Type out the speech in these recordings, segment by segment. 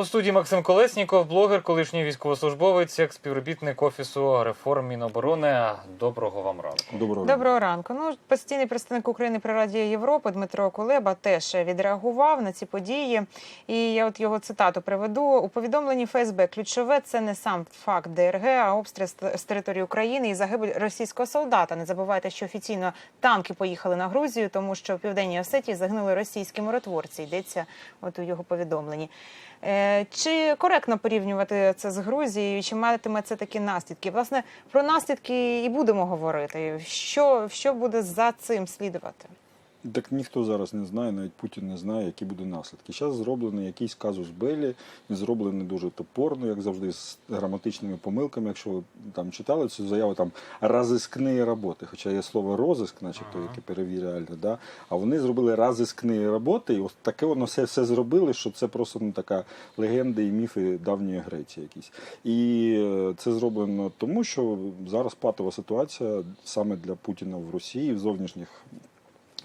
У студії Максим Колесніков, блогер, колишній військовослужбовець, як співробітник офісу реформ Міноборони. Доброго вам ранку. Доброго. Доброго ранку. Ну, постійний представник України при Раді Європи Дмитро Кулеба теж відреагував на ці події. І я от його цитату приведу у повідомленні ФСБ. Ключове це не сам факт ДРГ, а обстріл з- території України і загибель російського солдата. Не забувайте, що офіційно танки поїхали на Грузію, тому що в південній Осетії загинули російські миротворці. Йдеться от у його повідомленні. Е, Чи коректно порівнювати це з Грузією? Чи матиме це такі наслідки? Власне, про наслідки і будемо говорити. Що, що буде за цим слідувати? Так ніхто зараз не знає, навіть Путін не знає, які будуть наслідки. Зараз зроблений якийсь казус Белі, він зроблений дуже топорно, як завжди, з граматичними помилками. Якщо ви там читали цю заяву, там разискні роботи, хоча є слово розиск, начебто, Ага. яке перевіряльне, да? а вони зробили разискні роботи, і ось таке воно все, все зробили, що це просто ну, така легенда і міфи давньої Греції якісь. І е, це зроблено тому, що зараз патова ситуація саме для Путіна в Росії, в зовнішніх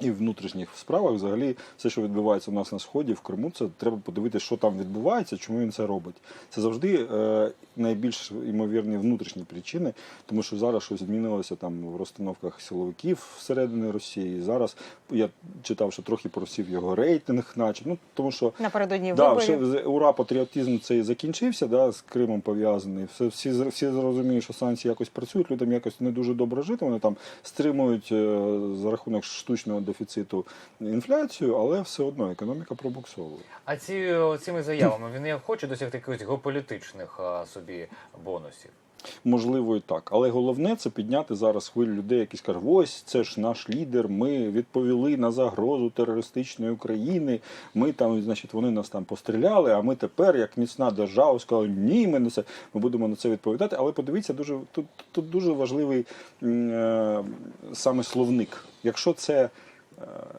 і в внутрішніх справах, взагалі, все, що відбувається у нас на сході, в Криму, це треба подивитися, що там відбувається, чому він це робить. Це завжди е, найбільш ймовірні внутрішні причини, тому що зараз щось змінилося там в розстановках силовиків всередині Росії. Зараз я читав, що трохи просів його рейтинг, наче ну тому що Напередодні Да, виборів. ура, патріотизм цей закінчився, да, з Кримом пов'язаний. Все, всі, всі зрозуміють, що санкції якось працюють, людям якось не дуже добре жити. Вони там стримують е, за рахунок штучного дефіциту інфляцію, але все одно економіка пробуксовує. А ці цими заявами він хоче досягти якихось геополітичних а, собі бонусів. Можливо, і так. Але головне це підняти зараз хвилю людей, які скажуть, ось це ж наш лідер. Ми відповіли на загрозу терористичної України. Ми там, значить, вони нас там постріляли. А ми тепер, як міцна держава, сказали, ні, ми на це ми будемо на це відповідати. Але подивіться, дуже тут, тут дуже важливий е, саме словник. Якщо це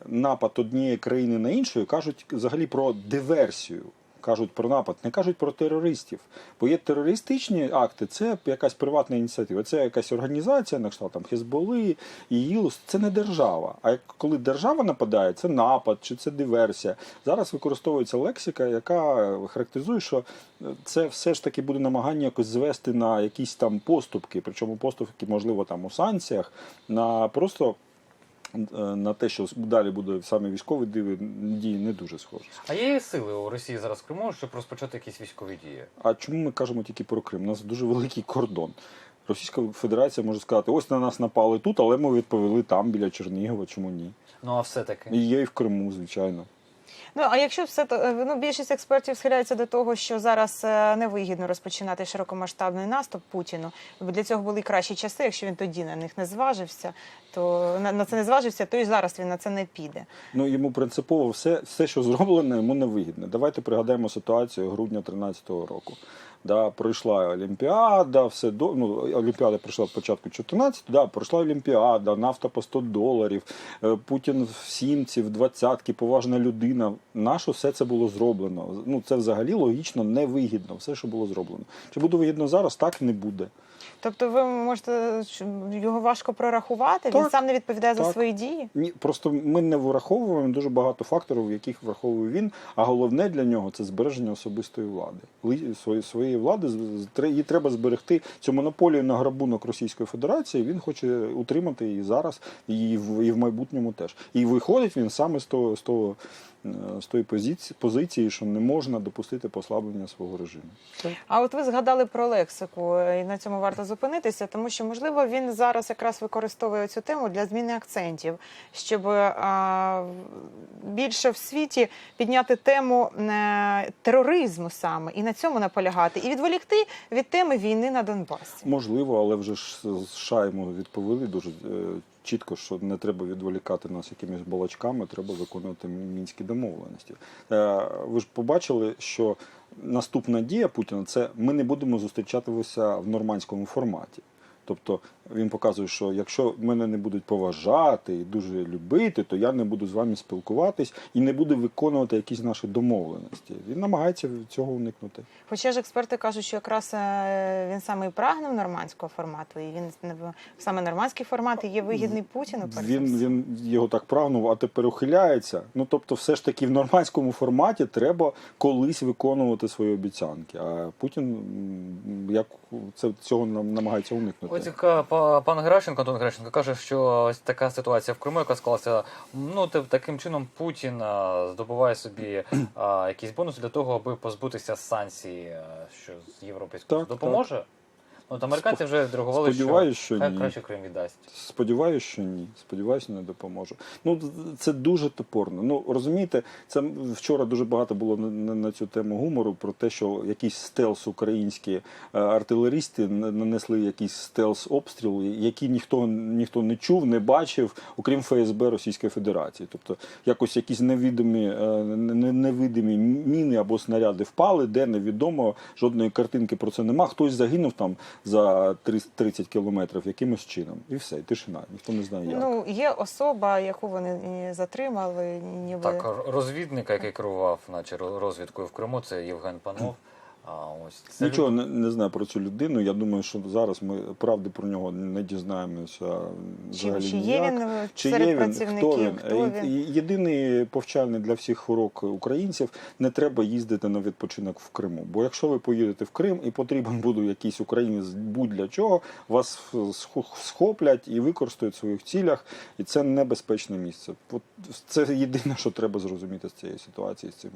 напад однієї країни на іншу, кажуть взагалі про диверсію. Кажуть про напад, не кажуть про терористів. Бо є терористичні акти, це якась приватна ініціатива, це якась організація, на кшталт там Хезболи, ІГІЛ, це не держава. А коли держава нападає, це напад чи це диверсія. Зараз використовується лексика, яка характеризує, що це все ж таки буде намагання якось звести на якісь там поступки, причому поступки, можливо, там у санкціях, на просто. Е, На те, що далі буде саме військові дії, не дуже схоже. А є сили у Росії зараз в Криму, щоб розпочати якісь військові дії? А чому ми кажемо тільки про Крим? У нас дуже великий кордон. Російська Федерація може сказати, ось на нас напали тут, але ми відповіли там, біля Чернігова, чому ні? Ну а все-таки. І є і в Криму, звичайно. Ну а якщо все то е, ну, більшість експертів схиляється до того, що зараз е, невигідно розпочинати широкомасштабний наступ Путіну, бо для цього були кращі часи. Якщо він тоді на них не зважився, то на, на це не зважився, то і зараз він на це не піде. Ну йому принципово все, все, що зроблено, йому не вигідно. Давайте пригадаємо ситуацію грудня 2013 року. Да, пройшла Олімпіада, все до ну, Олімпіада пройшла в початку 14, да, пройшла Олімпіада, нафта по 100 доларів, е, Путін в сімці, в двадцятки, поважна людина. Нащо все це було зроблено? Ну це взагалі логічно невигідно, все, що було зроблено. Чи буде вигідно зараз? Так не буде. Тобто, ви можете його важко прорахувати. Він сам не відповідає за свої дії. Ні, просто ми не враховуємо дуже багато факторів, яких враховує він. А головне для нього це збереження особистої влади. Свої, своєї влади її треба зберегти. Цю монополію на грабунок Російської Федерації він хоче утримати і зараз, і в, і в майбутньому теж. І виходить він саме з того, з того. Е, З тої позиції, позиції, що не можна допустити послаблення свого режиму. А от ви згадали про лексику, і на цьому варто зупинитися, тому що можливо він зараз якраз використовує цю тему для зміни акцентів, щоб а, більше в світі підняти тему е, тероризму саме і на цьому наполягати, і відволікти від теми війни на Донбасі. Можливо, але вже ж США йому відповіли дуже е, чітко, що не треба відволікати нас якимись балачками, треба виконувати мінські домовленості. Е, Ви ж побачили, що наступна дія Путіна це ми не будемо зустрічатися в нормандському форматі. Тобто він показує, що якщо мене не будуть поважати і дуже любити, то я не буду з вами спілкуватись і не буду виконувати якісь наші домовленості. Він намагається цього уникнути. Хоча ж експерти кажуть, що якраз е, він саме і прагнув нормандського формату, і він саме нормандський формат і є вигідний Путіну. Він, він його так прагнув, а тепер ухиляється. Ну тобто, все ж таки в нормандському форматі треба колись виконувати свої обіцянки. А Путін як це цього нам намагається уникнути. Па- пан Грашенко Антон Геращенко каже, що ось така ситуація в Криму, яка склалася. Ну таким чином Путін здобуває собі а, якісь бонуси для того, аби позбутися санкцій, що з європейського Так, допоможе. Ну, от американці вже Сподіваюсь, що, що хай ні. краще Крим віддасть. Сподіваюсь, що ні. Сподіваюся, не допоможе. Ну це дуже топорно. Ну розумієте, це вчора дуже багато було на, на, на цю тему гумору про те, що якісь стелс українські е, артилерісти нанесли якийсь стелс обстріл, який ніхто ніхто не чув, не бачив, окрім ФСБ Російської Федерації. Тобто якось якісь невідомі е, не- невидимі міни або снаряди впали, де невідомо жодної картинки про це нема. Хтось загинув там за 30 кілометрів якимось чином. І все, і тишина. Ніхто не знає як. Ну, є особа, яку вони затримали, ніби Так, розвідника, який керував наче розвідкою в Криму, це Євген Панов. А ось це Нічого люд- не, не знаю про цю людину. Я думаю, що зараз ми правди про нього не дізнаємося чи, взагалі чи є ніяк. він Чи серед є він? працівників? Хто він? Хто Е, він? Єдиний повчальний для всіх урок українців не треба їздити на відпочинок в Криму. Бо якщо ви поїдете в Крим і потрібен буде якийсь українець будь-для чого, вас схо- схоплять і використають в своїх цілях, і це небезпечне місце. Це єдине, що треба зрозуміти з цієї ситуації. З цим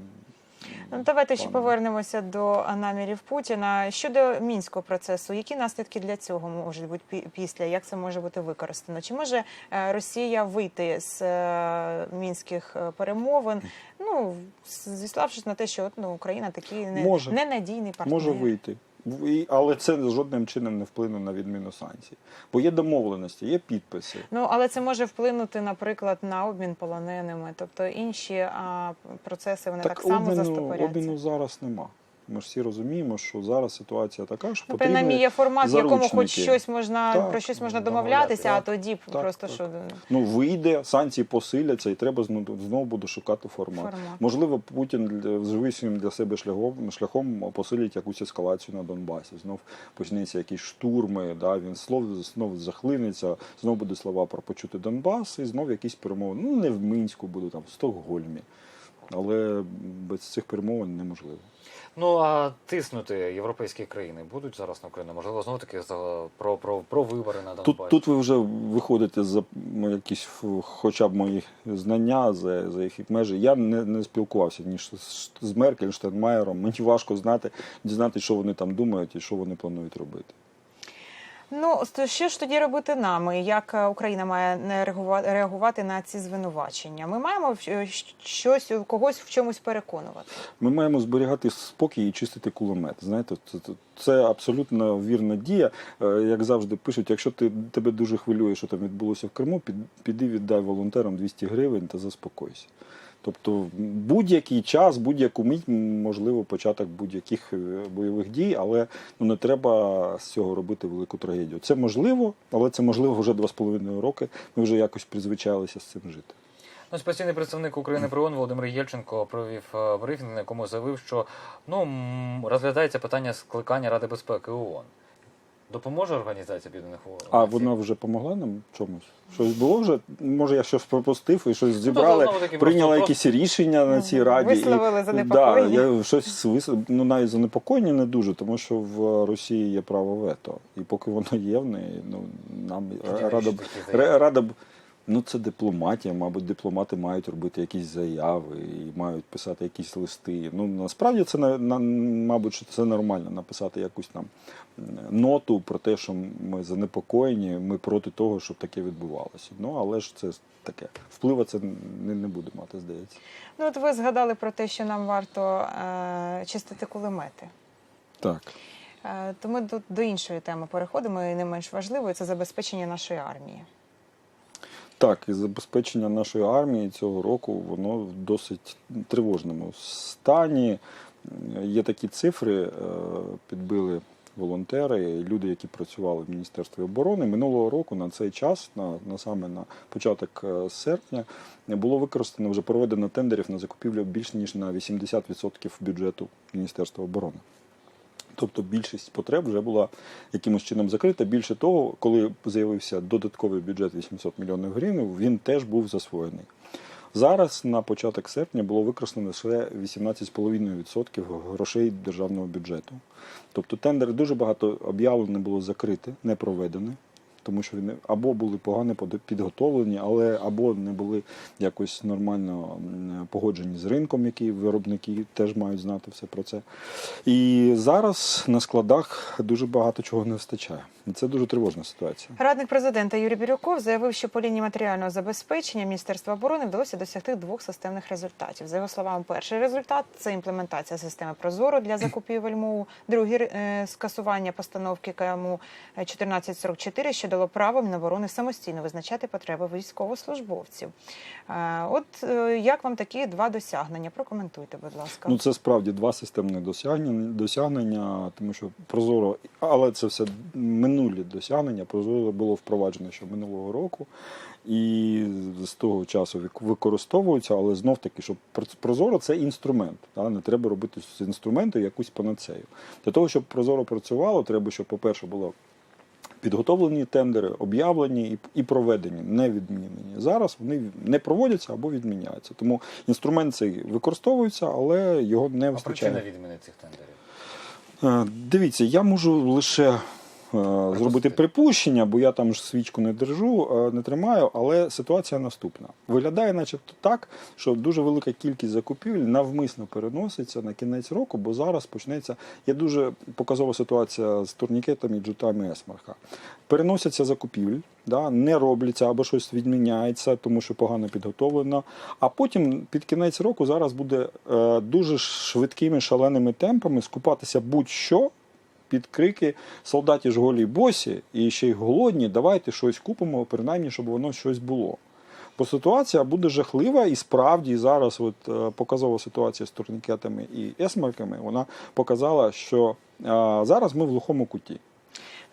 Ну, давайте ще повернемося до намірів Путіна. Щодо мінського процесу, які наслідки для цього можуть бути пі- після? Як це може бути використано? Чи може е, Росія вийти з е, мінських е, перемовин? Ну зіславшись на те, що ну, Україна такий не, Може. ненадійний партнер. Може вийти. Але це жодним чином не вплине на відміну санкцій. Бо є домовленості, є підписи. Ну але це може вплинути, наприклад, на обмін полоненими, тобто інші а, процеси вони так, само обміну, застопоряться. обміну зараз нема. Ми ж всі розуміємо, що зараз ситуація така, що Ну, потрібні принаймні є формат, в якому хоч щось можна Так, про щось можна домовлятися. домовлятися, а тоді Так, просто так. що Ну вийде, санкції посиляться, і треба знову, буде шукати формат. формат. Можливо, Путін для- для себе шляхом, шляхом посилить якусь ескалацію на Донбасі. Знов почнеться якісь штурми. Да, він слов знов захлинеться, знов буде слова про почути Донбас, і знов якісь перемовини. Ну не в Мінську буде, там в Стокгольмі. Але без цих перемовин неможливо. Ну а тиснути європейські країни будуть зараз на Україну? Можливо, знову таки за про, про, про вибори на Донбасі. Тут, тут ви вже виходите за м, якісь хоча б мої знання за, за їх межі. Я не, не спілкувався ні з, з Меркель, Штенмаєром. Мені важко знати, дізнати, що вони там думають і що вони планують робити. Ну що ж тоді робити нам? Як е, Україна має реагувати на ці звинувачення? Ми маємо е, щось когось в чомусь переконувати. Ми маємо зберігати спокій і чистити кулемет. Знаєте, це, абсолютно вірна дія. Е, Як завжди пишуть, якщо ти тебе дуже хвилює, що там відбулося в Криму, піди віддай волонтерам 200 гривень та заспокойся. Тобто будь-який час, будь-яку мить, можливо, початок будь-яких е, бойових дій, але ну, не треба з цього робити велику трагедію. Це можливо, але це можливо вже два з половиною роки. Ми вже якось призвичайлися з цим жити. Ну, ось представник України при ООН Володимир Єльченко провів е, брифінг, на якому заявив, що ну розглядається питання скликання Ради безпеки ООН. Допоможе організація Об'єднаних Націй? А вона вже допомогла нам чомусь? Щось було вже? Може, я щось пропустив і щось Ну, зібрали, ну, таки, прийняли просто- якісь рішення на цій раді. Висловили і, занепокоєння. Да, я щось вис... ну, навіть занепокоєння не дуже, тому що в Росії є право вето. І поки воно є в неї, ну нам Навіщо рада б рада б. Ну, це дипломатія, мабуть, дипломати мають робити якісь заяви і мають писати якісь листи. Ну, насправді це на, на мабуть, що це нормально написати якусь там ноту про те, що ми занепокоєні, ми проти того, щоб таке відбувалося. Ну, але ж це таке. Впливу це не, не буде мати, здається. Ну от ви згадали про те, що нам варто е, чистити кулемети. Так. Е, то ми до, до іншої теми переходимо, і не менш важливою це забезпечення нашої армії. Так, і забезпечення нашої армії цього року воно в досить тривожному стані. Є такі цифри, е, підбили волонтери, люди, які працювали в Міністерстві оборони. Минулого року на цей час, на, на саме на початок е, серпня, було використано вже проведено тендерів на закупівлю більш ніж на 80% бюджету Міністерства оборони. Тобто більшість потреб вже була якимось чином закрита. Більше того, коли з'явився додатковий бюджет 800 мільйонів гривень, він теж був засвоєний. Зараз на початок серпня було використано лише 18,5% грошей державного бюджету. Тобто тендери дуже багато об'явлено було закрите, не проведені, тому що вони або були погано підготовлені, але або не були якось нормально погоджені з ринком, які виробники теж мають знати все про це. І зараз на складах дуже багато чого не вистачає. Це дуже тривожна ситуація. Радник президента Юрій Бірюков заявив, що по лінії матеріального забезпечення Міністерства оборони вдалося досягти двох системних результатів. За його словами, перший результат це імплементація системи Прозоро для закупівель МОУ. Другий е, скасування постановки КМУ 1444, що дало право Міноборони самостійно визначати потреби військовослужбовців. Е, От е, як вам такі два досягнення? Прокоментуйте, будь ласка. Ну, це справді два системні досягнення, досягнення, тому що Прозоро, але це все минулі досягнення. Прозоро було впроваджено ще минулого року, і з того часу вик- використовується, але знов таки, що Прозоро це інструмент. Та? Не треба робити з інструменту якусь панацею. Для того, щоб Прозоро працювало, треба, щоб, по-перше, було підготовлені тендери, об'явлені і, проведені, не відмінені. Зараз вони не проводяться або відміняються. Тому інструмент цей використовується, але його не А причина відміни цих тендерів? Е, Дивіться, я можу лише зробити припущення, бо я там ж свічку не держу, е, не тримаю, але ситуація наступна. Виглядає, начебто, так, що дуже велика кількість закупівель навмисно переноситься на кінець року, бо зараз почнеться. Є дуже показова ситуація з турнікетами і джутами Есмарха. Переносяться закупівлі, да, не робляться або щось відміняється, тому що погано підготовлено. А потім під кінець року зараз буде е, дуже швидкими шаленими темпами скупатися будь-що під крики солдаті ж голі босі і ще й голодні, давайте щось купимо, принаймні, щоб воно щось було. Бо ситуація буде жахлива, і справді зараз от, е, показова ситуація з турнікетами і есмарками, вона показала, що е, зараз ми в глухому куті.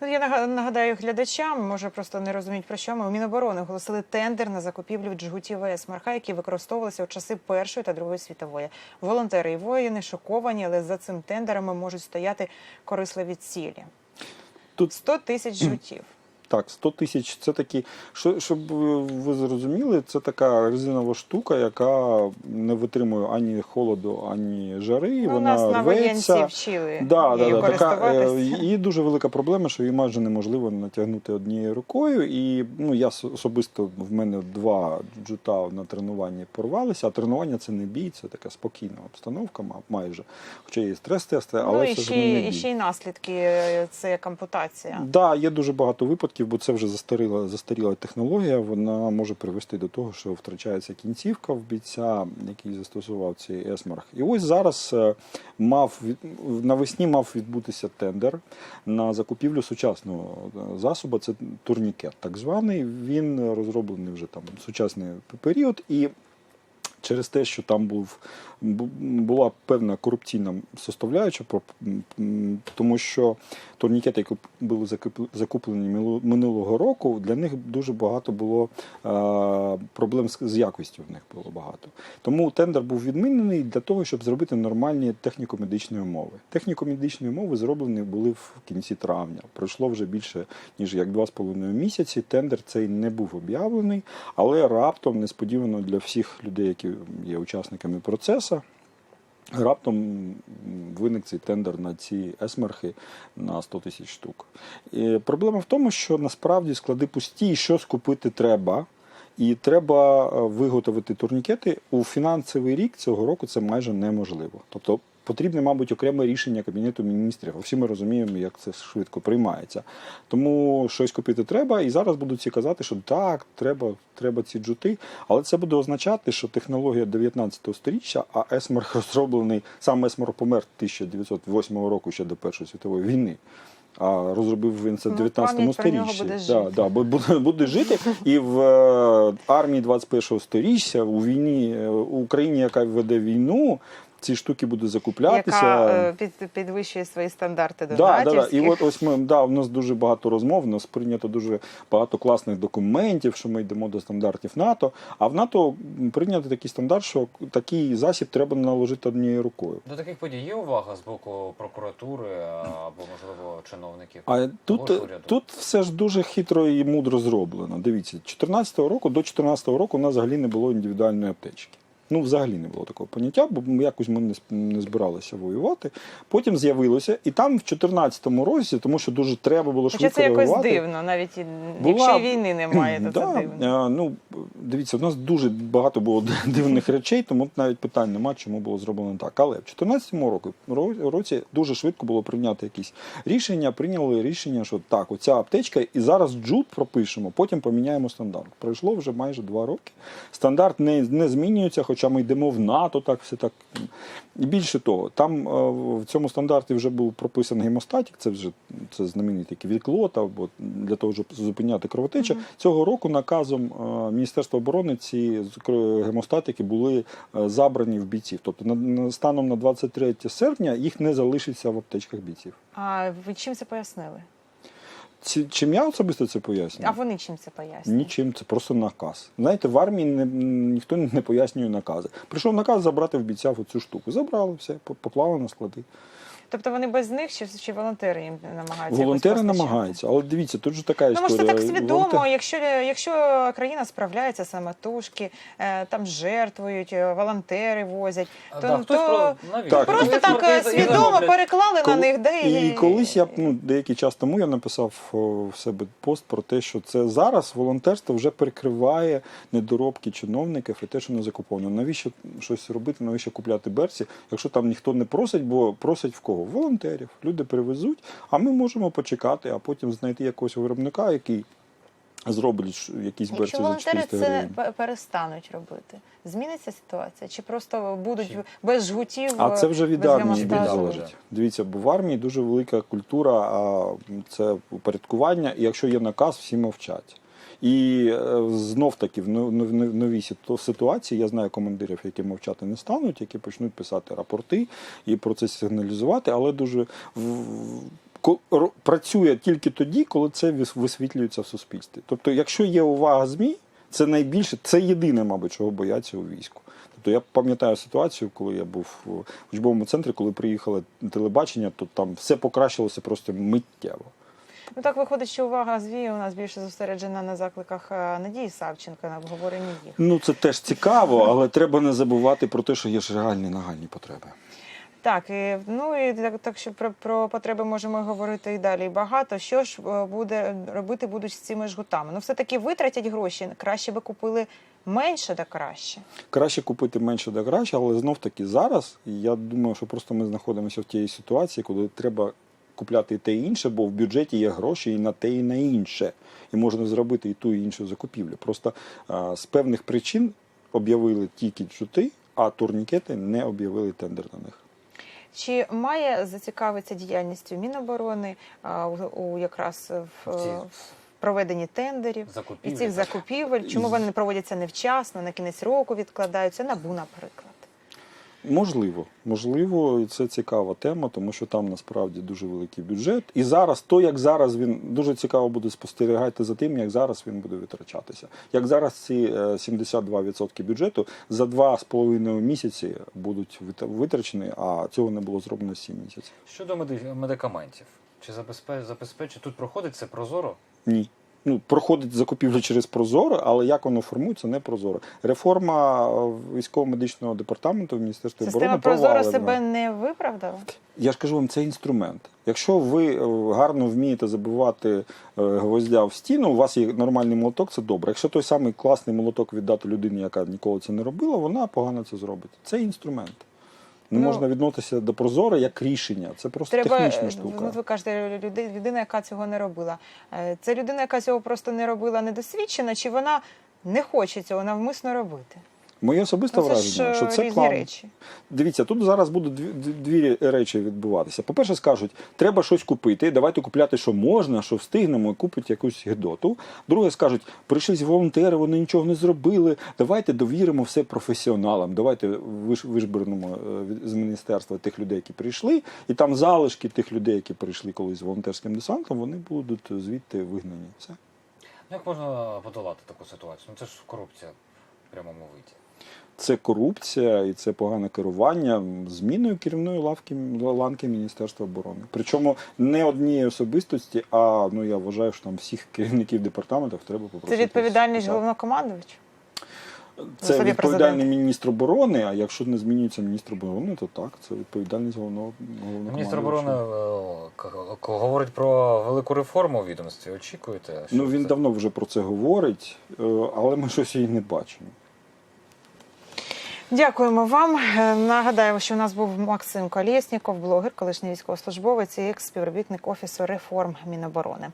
Ну, я нага- нагадаю глядачам, може просто не розуміють про що ми. У Міноборони оголосили тендер на закупівлю джгутів СМРХ, які використовувалися у часи Першої та Другої світової. Волонтери і воїни шоковані, але за цим тендерами можуть стояти корисливі цілі. Тут 100 тисяч жгутів. Так, 100 тисяч це такі, що, щоб е, ви зрозуміли, це така резинова штука, яка не витримує ані холоду, ані жари. Ну, у вона нас на воєнці вчили Да, да, да, така, е, і дуже велика проблема, що її майже неможливо натягнути однією рукою. І ну, я особисто в мене два джута на тренуванні порвалися, а тренування це не бій, це така спокійна обстановка, ма- майже. Хоча є стрес-тести, але ну і ж ще, не й- бій. і ще й наслідки е, це як ампутація. Да, є дуже багато випадків, бо це вже застаріла, застаріла технологія. Вона може привести до того, що втрачається кінцівка в бійця, який застосував цей есмарх. І ось зараз е, мав навесні мав відбутися тендер на закупівлю сучасного е, засобу. Це турнікет, так званий. Він розроблений вже там сучасний період і. Через те, що там був була певна корупційна составляюча, тому що турнікети, які були закуплені минулого року, для них дуже багато було е, проблем з, якістю. В них було багато. Тому тендер був відмінений для того, щоб зробити нормальні техніко-медичні умови. Техніко-медичні умови зроблені були в кінці травня. Пройшло вже більше ніж як два з половиною місяці. Тендер цей не був об'явлений, але раптом несподівано для всіх людей, які є учасниками процесу. Раптом виник цей тендер на ці есмерхи на 100 тисяч штук. І проблема в тому, що насправді склади пусті, і що скупити треба. І треба е, виготовити турнікети у фінансовий рік цього року. Це майже неможливо. Тобто потрібне, мабуть, окреме рішення кабінету міністрів. Всі ми розуміємо, як це швидко приймається. Тому щось купити треба, і зараз будуть всі казати, що так, треба, треба ці джути. Але це буде означати, що технологія 19 століття, а есмер розроблений, сам есмер помер 1908 року ще до Першої світової війни. А розробив він це в Ну, 19 пам'ять про нього сторіччі. буде Да, да, буде, буде жити. І в е, армії 21 сторіччя, у війні, е, Україні, яка веде війну, ці штуки будуть закуплятися. яка е, під, підвищує свої стандарти Да, да, да. І от ось ми да, у нас дуже багато розмов, у нас прийнято дуже багато класних документів, що ми йдемо до стандартів НАТО. А в НАТО прийнято такий стандарт, що такий засіб треба наложити однією рукою. До таких подій є увага з боку прокуратури або, можливо, чиновників. А тут, уряду. тут все ж дуже хитро і мудро зроблено. Дивіться, 14-го року до 14-го року у нас взагалі не було індивідуальної аптечки. Ну, взагалі не було такого поняття, бо ми якось ми не, збиралися воювати. Потім з'явилося, і там в 14-му році, тому що дуже треба було Хоча швидко це якось реагувати. дивно, навіть і, Була- якщо війни немає, то Да, це дивно. е, Ну, дивіться, у нас дуже багато було дивних речей, тому навіть питань нема, чому було зроблено так. Але в 2014 року, році дуже швидко було прийняти якісь рішення. Прийняли рішення, що так, оця аптечка, і зараз джут пропишемо, потім поміняємо стандарт. Пройшло вже майже два роки. Стандарт не, не змінюється, хоча ми йдемо в НАТО, так все так. І більше того, там е, в цьому стандарті вже був прописаний гемостатік, це вже це знаменитий відклот, або для того, щоб зупиняти кровотечу. Цього року наказом е, Міністерства оборони ці гемостатики були е, забрані в бійців. Тобто станом на 23 серпня їх не залишиться в аптечках бійців. А ви чим це пояснили? Ці, чим я особисто це пояснюю? А вони чим це пояснюють? Нічим, це просто наказ. Знаєте, в армії не, ніхто не пояснює накази. Прийшов наказ забрати в бійця оцю штуку. Забрали все, поплавали поклали на склади. Тобто вони без них чи, чи волонтери їм намагаються? Волонтери намагаються, але дивіться, тут же така Ну, історія. може, так свідомо, Волонтер- якщо, якщо країна справляється самотужки, е, там жертвують, е, волонтери возять, А, то, да, хтось то про- навіщо? Так. просто так е, свідомо переклали Коли- на них, де І колись я ну, деякий час тому я написав в себе пост про те, що це зараз волонтерство вже перекриває недоробки чиновників і те, що не закуповано. Навіщо щось робити, навіщо купляти берці, якщо там ніхто не просить, бо просять в кого? Волонтерів. Люди привезуть, а ми можемо почекати, а потім знайти якогось виробника, який зробить якісь берці Якщо за волонтери 400 це перестануть робити, зміниться ситуація? Чи просто будуть Чи- без жгутів? А це вже від армії залежить. Дивіться, бо в армії дуже велика культура, а це упорядкування, і якщо є наказ, всі мовчать. І е, знов таки в но- в новій ситуації я знаю командирів, які мовчати не стануть, які почнуть писати рапорти і про це сигналізувати, але дуже в- працює тільки тоді, коли це вис- висвітлюється в суспільстві. Тобто, якщо є увага ЗМІ, це найбільше, це єдине, мабуть, чого бояться у війську. Тобто я пам'ятаю ситуацію, коли я був в учбовому центрі, коли приїхало телебачення, то там все покращилося просто миттєво. Ну так виходить, що увага ЗВІ у нас більше зосереджена на закликах е, Надії Савченко, на обговоренні їх. Ну це теж цікаво, але треба не забувати про те, що є ж реальні нагальні потреби. Так, і, ну і так, так що про, про потреби можемо говорити і далі багато. Що ж е, буде робити будуть з цими жгутами? Ну, все-таки витратять гроші, краще би купили менше да краще. Краще купити менше да краще, але знов таки зараз я думаю, що просто ми знаходимося в тій ситуації, коли треба купляти і те і інше, бо в бюджеті є гроші і на те, і на інше. І можна зробити і ту, і іншу закупівлю. Просто а, з певних причин об'явили тільки чути, а турнікети не об'явили тендер на них. Чи має зацікавитися діяльністю Міноборони а, у, у якраз в, в проведенні тендерів і цих закупівель? Чому вони не проводяться невчасно, на кінець року відкладаються? Набу, наприклад. Можливо, можливо, і це цікава тема, тому що там насправді дуже великий бюджет. І зараз, то як зараз він дуже цікаво буде спостерігати за тим, як зараз він буде витрачатися. Як зараз ці е, 72% бюджету за 2,5 місяці будуть вит- витрачені, а цього не було зроблено 7 місяців. Щодо меди- медикаментів, чи забезпечить тут проходить це прозоро? Ні. Ну, проходить закупівлю через Прозоро, але як воно формується, не прозоро. Реформа е, військово-медичного департаменту в Міністерстві Система оборони Прозоро провалена. себе не виправдала? Я ж кажу вам, це інструмент. Якщо ви е, гарно вмієте забивати е, гвоздя в стіну, у вас є нормальний молоток, це добре. Якщо той самий класний молоток віддати людині, яка ніколи це не робила, вона погано це зробить. Це інструмент. Не Ну, можна відноситися до прозоро як рішення. Це просто Треба, технічна е, штука. ну, ви кажете, люди- людина, яка цього не робила. Е, Це людина, яка цього просто не робила недосвідчена, чи вона не хоче цього навмисно робити? Моє особисте Ну, враження, що е, це план. речі. Дивіться, тут зараз будуть дві, дві речі відбуватися. По-перше, скажуть, треба щось купити, давайте купляти, що можна, що встигнемо, і купить якусь гидоту. Друге, скажуть, прийшли волонтери, вони нічого не зробили. Давайте довіримо все професіоналам. Давайте виш- вишбернемо е, від- з міністерства тих людей, які прийшли, і там залишки тих людей, які прийшли колись з волонтерським десантом, вони будуть звідти вигнані. Все. Ну, Як можна подолати таку ситуацію? Ну це ж корупція в прямому виді. Це корупція і це погане керування зміною керівної лавки ланки Міністерства оборони. Причому не однієї особистості, а ну я вважаю, що там всіх керівників департаментів треба Це попросити. відповідальність списати. головнокомандувача? Це відповідальний міністр оборони. А якщо не змінюється міністр оборони, то так, це відповідальність головного головного Міністр оборони е, к- к- говорить про велику реформу у відомстві. Очікуєте? що Ну він це? давно вже про це говорить, е, але ми щось її не бачимо. Дякуємо вам. Нагадаємо, що у нас був Максим Колєсніков, блогер, колишній військовослужбовець і екс-співробітник офісу реформ Міноборони.